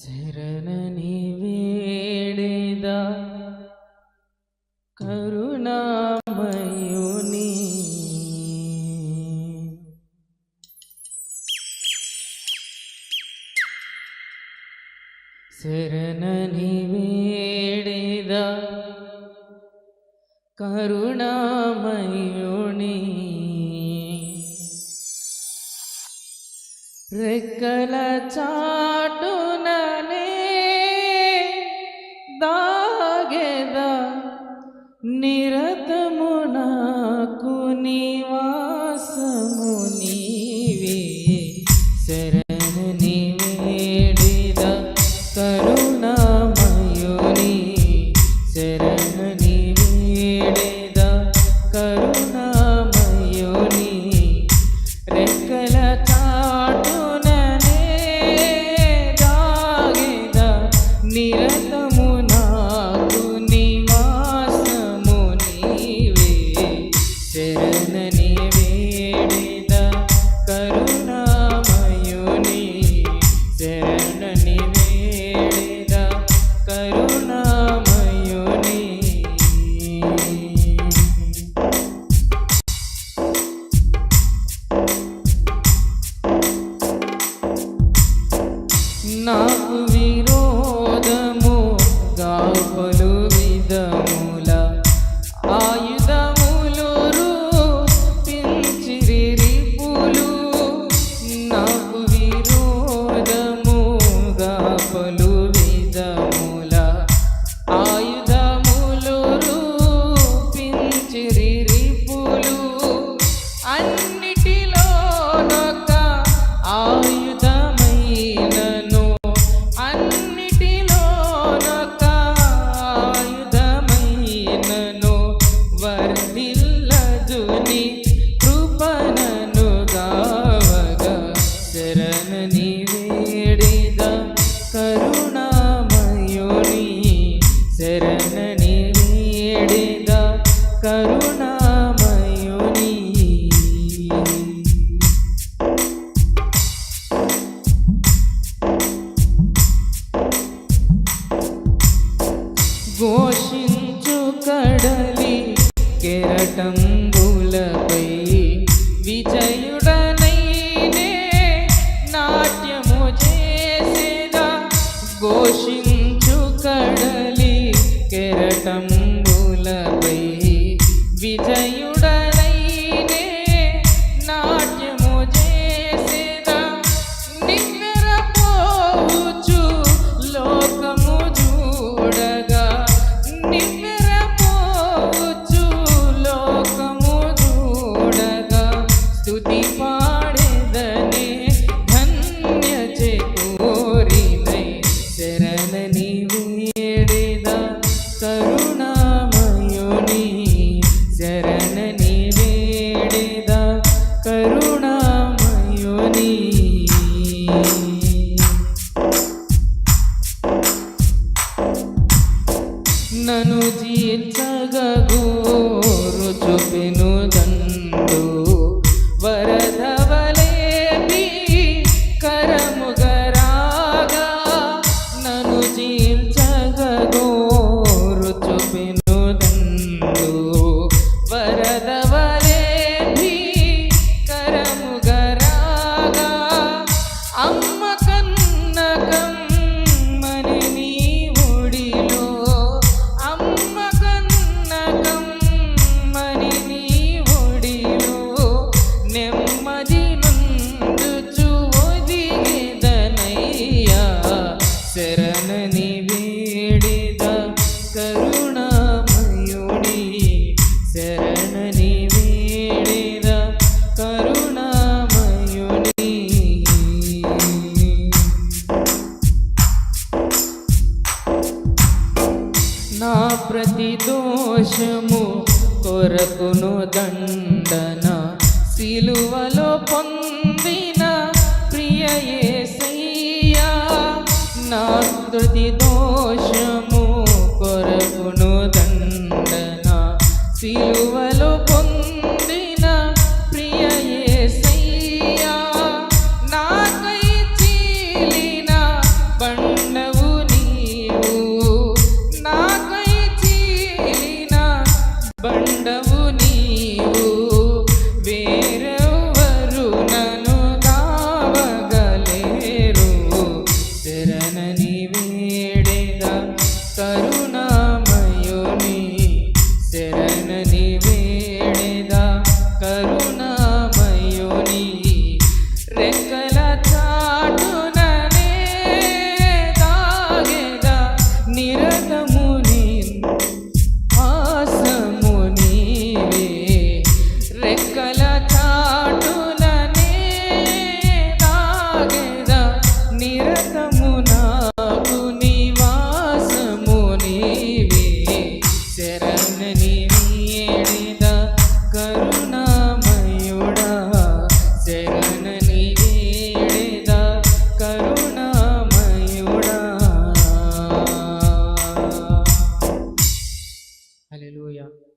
ശരണനി വേടിത കരുണാമയുനി ശരണനി വേടിത കരുണാമയുണി రెక్కల చా నిరతము నాకు నివాసము నీవే. శరము నీవేడిద కరు ನೀಡಿ Thank you. Bitte. been ఆది దోషము కొరకును దండన సిలువలో పొందిన ప్రియ ఏసయ్యా. నా తుది దోషము కొరకును దండన సిలువ